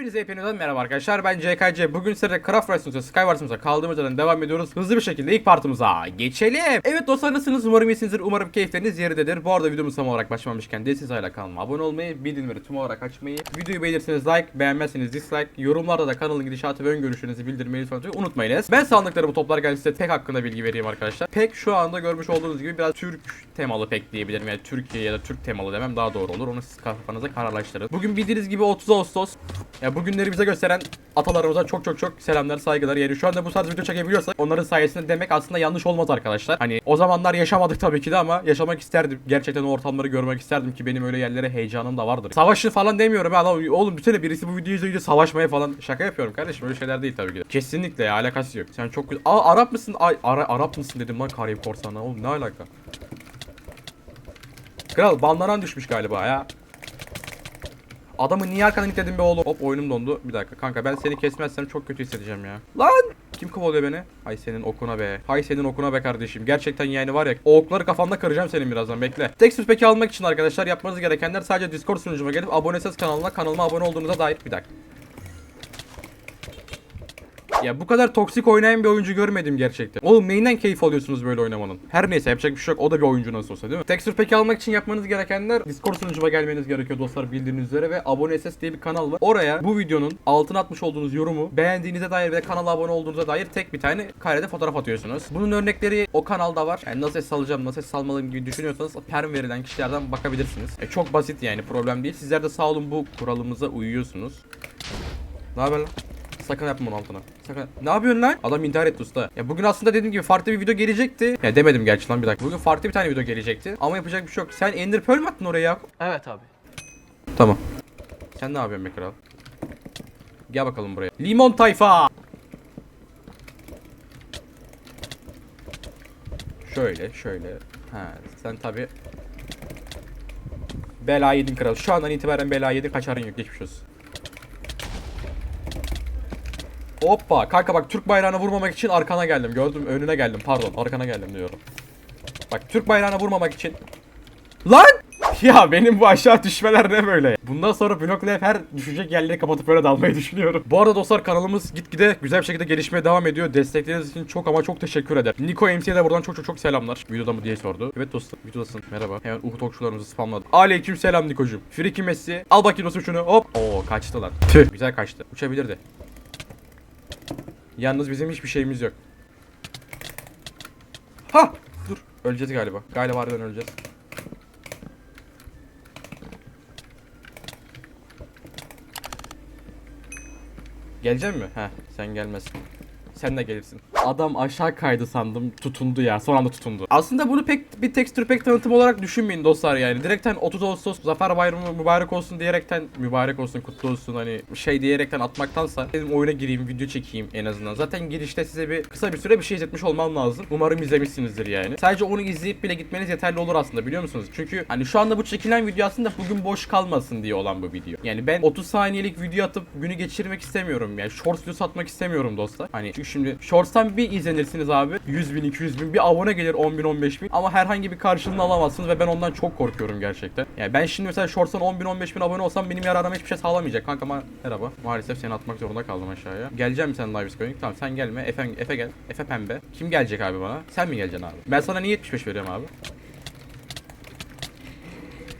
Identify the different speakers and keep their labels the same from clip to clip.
Speaker 1: Hepinize hepinizden merhaba arkadaşlar. Ben CKC Bugün sizlere Craft Race Skywars'ımıza kaldığımız yerden devam ediyoruz. Hızlı bir şekilde ilk partımıza geçelim. Evet dostlar nasılsınız? Umarım iyisinizdir. Umarım keyifleriniz yerindedir. Bu arada videomuz tam olarak başlamamışken değilseniz hala kanalıma abone olmayı Bildirimleri tüm olarak açmayı Videoyu beğenirseniz like beğenmezseniz dislike Yorumlarda da kanalın gidişatı ve öngörüşlerinizi bildirmeyi lütfen unutmayınız. Ben sandıklarımı toplarken size tek hakkında bilgi vereyim arkadaşlar. Pek şu anda görmüş olduğunuz gibi biraz Türk temalı pek diyebilirim. Yani Türkiye ya da Türk temalı demem daha doğru olur. Onu siz kafanıza kararlaştırın. Bugün bildiğiniz gibi 30 Ağustos. Ya bugünleri bize gösteren atalarımıza çok çok çok selamlar, saygılar. Yani şu anda bu tarz video çekebiliyorsak onların sayesinde demek aslında yanlış olmaz arkadaşlar. Hani o zamanlar yaşamadık tabii ki de ama yaşamak isterdim. Gerçekten o ortamları görmek isterdim ki benim öyle yerlere heyecanım da vardır. Savaşı falan demiyorum ya lan oğlum bütün birisi bu videoyu izleyince savaşmaya falan şaka yapıyorum kardeşim öyle şeyler değil tabii ki de. Kesinlikle ya alakası yok. Sen çok güzel. Aa Arap mısın? Ay Ara, Arap mısın dedim lan Karayip korsanına oğlum ne alaka? Kral banlanan düşmüş galiba ya. Adamı niye arkadan itledin be oğlum? Hop oyunum dondu. Bir dakika kanka ben seni kesmezsem çok kötü hissedeceğim ya. Lan! Kim kovalıyor beni? Hay senin okuna be. Hay senin okuna be kardeşim. Gerçekten yani var ya o okları kafanda kıracağım senin birazdan bekle. Texas peki almak için arkadaşlar yapmanız gerekenler sadece Discord sunucuma gelip abonesiniz kanalına kanalıma abone olduğunuza dair bir dakika. Ya bu kadar toksik oynayan bir oyuncu görmedim gerçekten. Oğlum neyinden keyif alıyorsunuz böyle oynamanın? Her neyse yapacak bir şey yok. O da bir oyuncu nasıl olsa değil mi? Texture Pack'i almak için yapmanız gerekenler Discord sunucuma gelmeniz gerekiyor dostlar bildiğiniz üzere ve Abone SS diye bir kanal var. Oraya bu videonun altına atmış olduğunuz yorumu beğendiğinize dair ve kanala abone olduğunuza dair tek bir tane karede fotoğraf atıyorsunuz. Bunun örnekleri o kanalda var. Yani nasıl ses alacağım, nasıl ses almalıyım gibi düşünüyorsanız perm verilen kişilerden bakabilirsiniz. E, çok basit yani problem değil. Sizler de sağ olun bu kuralımıza uyuyorsunuz. Ne haber lan? Sakın yapma onun altına. Sakın. Ne yapıyorsun lan? Adam intihar etti usta. Ya bugün aslında dediğim gibi farklı bir video gelecekti. Ya demedim gerçi lan bir dakika. Bugün farklı bir tane video gelecekti. Ama yapacak bir şey yok. Sen Ender Pearl mi attın oraya ya?
Speaker 2: Evet abi.
Speaker 1: Tamam. Sen ne yapıyorsun be kral? Gel bakalım buraya. Limon tayfa. Şöyle şöyle. Ha sen tabi Bela yedin kral. Şu andan itibaren bela yedin kaçarın yok geçmiş olsun. Hoppa kanka bak Türk bayrağına vurmamak için arkana geldim gördüm önüne geldim pardon arkana geldim diyorum. Bak Türk bayrağına vurmamak için. Lan! Ya benim bu aşağı düşmeler ne böyle? Bundan sonra bloklayıp her düşecek yerleri kapatıp böyle dalmayı düşünüyorum. Bu arada dostlar kanalımız gitgide güzel bir şekilde gelişmeye devam ediyor. Destekleriniz için çok ama çok teşekkür ederim. Niko MC'ye de buradan çok çok çok selamlar. Videoda mı diye sordu. Evet dostum videodasın. Merhaba. Hemen Uhu Tokçularımızı spamladı. Aleyküm selam Niko'cum. Friki Messi. Al bakayım dostum şunu. Hop. Oo kaçtı lan. Tüh. Güzel kaçtı. Uçabilirdi. Yalnız bizim hiçbir şeyimiz yok. Ha! Dur. Öleceğiz galiba. Galiba harbiden öleceğiz. Gelecek mi? Heh, sen gelmezsin. Sen de gelirsin. Adam aşağı kaydı sandım. Tutundu ya. Son anda tutundu. Aslında bunu pek bir texture pack tanıtım olarak düşünmeyin dostlar yani. Direkten 30 Ağustos Zafer Bayramı mübarek olsun diyerekten mübarek olsun, kutlu olsun hani şey diyerekten atmaktansa dedim oyuna gireyim, video çekeyim en azından. Zaten girişte size bir kısa bir süre bir şey izletmiş olmam lazım. Umarım izlemişsinizdir yani. Sadece onu izleyip bile gitmeniz yeterli olur aslında biliyor musunuz? Çünkü hani şu anda bu çekilen video aslında bugün boş kalmasın diye olan bu video. Yani ben 30 saniyelik video atıp günü geçirmek istemiyorum yani. Shorts video satmak istemiyorum dostlar. Hani çünkü şimdi Shorts'tan bir izlenirsiniz abi. 100 bin, 200 bin. Bir abone gelir 10 bin, 15 bin. Ama herhangi bir karşılığını alamazsınız ve ben ondan çok korkuyorum gerçekten. Yani ben şimdi mesela Shorts'tan 10 bin, 15 bin abone olsam benim yararıma hiçbir şey sağlamayacak. Kanka ma merhaba. Maalesef seni atmak zorunda kaldım aşağıya. Geleceğim sen live going? Tamam sen gelme. Efe, Efe gel. Efe pembe. Kim gelecek abi bana? Sen mi geleceksin abi? Ben sana niye 75 veriyorum abi?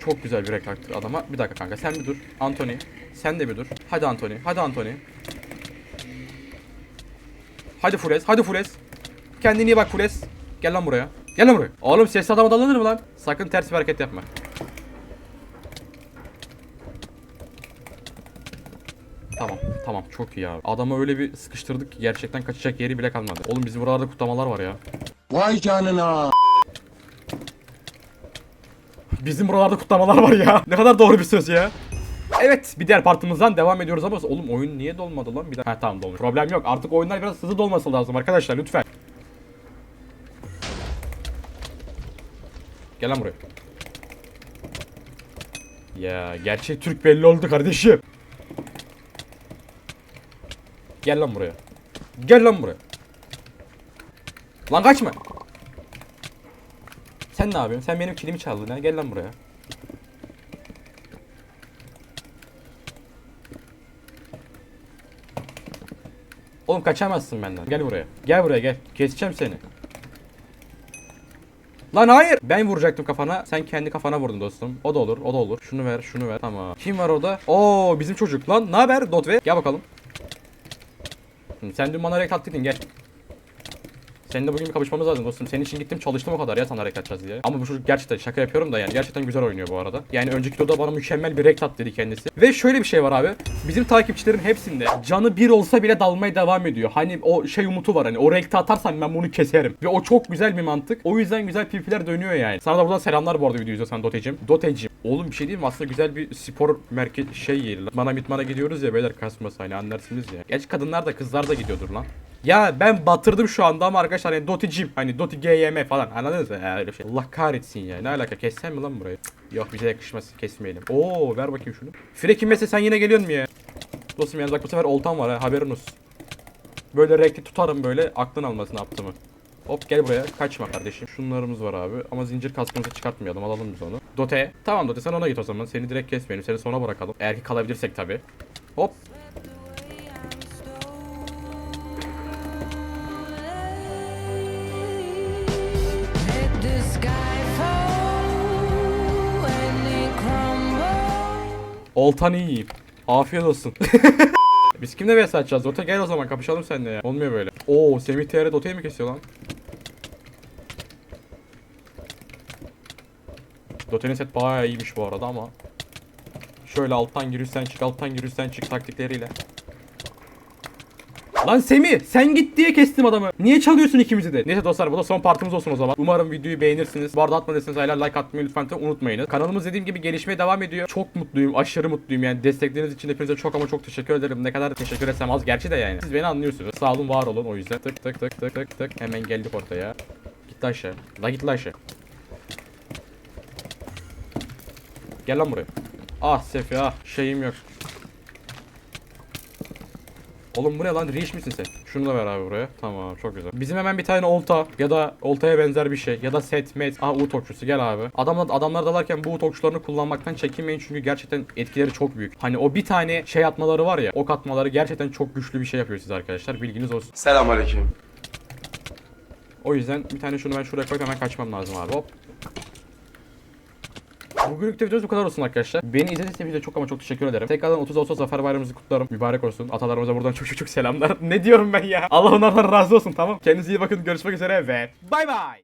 Speaker 1: Çok güzel bir rekaktır adama. Bir dakika kanka sen bir dur. Anthony. Sen de bir dur. Hadi Anthony. Hadi Anthony. Hadi Fures, hadi Fures. Kendine iyi bak Fures. Gel lan buraya. Gel lan buraya. Oğlum ses adama dalanır mı lan? Sakın ters bir hareket yapma. Tamam, tamam çok iyi abi. Adamı öyle bir sıkıştırdık ki gerçekten kaçacak yeri bile kalmadı. Oğlum bizim buralarda kutlamalar var ya.
Speaker 3: Vay canına.
Speaker 1: Bizim buralarda kutlamalar var ya. Ne kadar doğru bir söz ya. Evet bir diğer partımızdan devam ediyoruz ama oğlum oyun niye dolmadı lan bir daha. Ha tamam dolmuş. Problem yok. Artık oyunlar biraz hızlı dolması lazım arkadaşlar lütfen. Gel lan buraya. Ya gerçek Türk belli oldu kardeşim. Gel lan buraya. Gel lan buraya. Lan kaçma. Sen ne yapıyorsun? Sen benim kilimi çaldın ha. Gel lan buraya. Oğlum kaçamazsın benden. Gel buraya. Gel buraya gel. Keseceğim seni. Lan hayır. Ben vuracaktım kafana. Sen kendi kafana vurdun dostum. O da olur. O da olur. Şunu ver, şunu ver. Tamam. Kim var orada? Oo, bizim çocuk. Lan ne haber Dotve? Gel bakalım. Sen dün bana hareket attıydın gel. Seninle bugün bir kapışmamız lazım dostum. Senin için gittim çalıştım o kadar ya sana hareket atacağız diye. Ama bu çocuk gerçekten şaka yapıyorum da yani gerçekten güzel oynuyor bu arada. Yani önceki videoda bana mükemmel bir rekt at dedi kendisi. Ve şöyle bir şey var abi. Bizim takipçilerin hepsinde canı bir olsa bile dalmaya devam ediyor. Hani o şey umutu var hani o rekti atarsam ben bunu keserim. Ve o çok güzel bir mantık. O yüzden güzel PvP'ler dönüyor yani. Sana da buradan selamlar bu arada video izliyorsan Dotecim. Dotecim. Oğlum bir şey diyeyim mi? Aslında güzel bir spor merkez şey yeri. Bana mitmana gidiyoruz ya beyler kasması hani anlarsınız ya. Gerçi kadınlar da kızlar da gidiyordur lan. Ya ben batırdım şu anda ama arkadaşlar hani Doticim hani Doti GYM falan anladınız mı? Ya öyle şey. Allah kahretsin ya. Ne alaka kessen mi lan burayı? Yok bize yakışmaz kesmeyelim. Oo ver bakayım şunu. Frekin mesela sen yine geliyorsun mu ya? Dostum yalnız bak bu sefer oltam var ha haberin olsun. Böyle renkli tutarım böyle aklın almasın yaptığımı. Hop gel buraya kaçma kardeşim. Şunlarımız var abi ama zincir kaskımızı çıkartmayalım alalım biz onu. Dote. Tamam Dote sen ona git o zaman. Seni direkt kesmeyelim. Seni sona bırakalım. Eğer ki kalabilirsek tabi. Hop. Oltan iyi. Afiyet olsun. Biz kimle vs atacağız? Dota gel o zaman kapışalım seninle ya. Olmuyor böyle. Oo Semih TR Dota'yı mı kesiyor lan? Dota'nın set bayağı iyiymiş bu arada ama. Şöyle alttan gir üstten çık alttan gir üstten çık taktikleriyle. Lan Semih sen git diye kestim adamı. Niye çalıyorsun ikimizi de? Neyse dostlar bu da son partimiz olsun o zaman. Umarım videoyu beğenirsiniz. Bu arada atmadıysanız hala like atmayı lütfen unutmayınız. Kanalımız dediğim gibi gelişmeye devam ediyor. Çok mutluyum. Aşırı mutluyum yani. Destekleriniz için hepinize çok ama çok teşekkür ederim. Ne kadar teşekkür etsem az gerçi de yani. Siz beni anlıyorsunuz. Sağ olun var olun o yüzden. Tık tık tık tık tık tık. Hemen geldik ortaya. Git lan aşağı. La git lan aşağı. Gel lan buraya. Ah Sefi ah şeyim yok. Oğlum bu ne lan? Reach misin sen? Şunu da ver abi buraya. Tamam çok güzel. Bizim hemen bir tane olta ya da oltaya benzer bir şey ya da set met. Ah U tokçusu gel abi. Adamlar, adamlar dalarken bu U tokçularını kullanmaktan çekinmeyin çünkü gerçekten etkileri çok büyük. Hani o bir tane şey atmaları var ya ok atmaları gerçekten çok güçlü bir şey yapıyor size arkadaşlar. Bilginiz olsun.
Speaker 3: Selamünaleyküm.
Speaker 1: O yüzden bir tane şunu ben şuraya koyup hemen kaçmam lazım abi. Hop. Bugünlük de videomuz bu kadar olsun arkadaşlar. Beni izlediğiniz için de çok ama çok teşekkür ederim. Tekrardan 30 Ağustos Zafer Bayramımızı kutlarım. Mübarek olsun. Atalarımıza buradan çok çok selamlar. ne diyorum ben ya? Allah onlardan razı olsun tamam. Kendinize iyi bakın. Görüşmek üzere ve bay bay.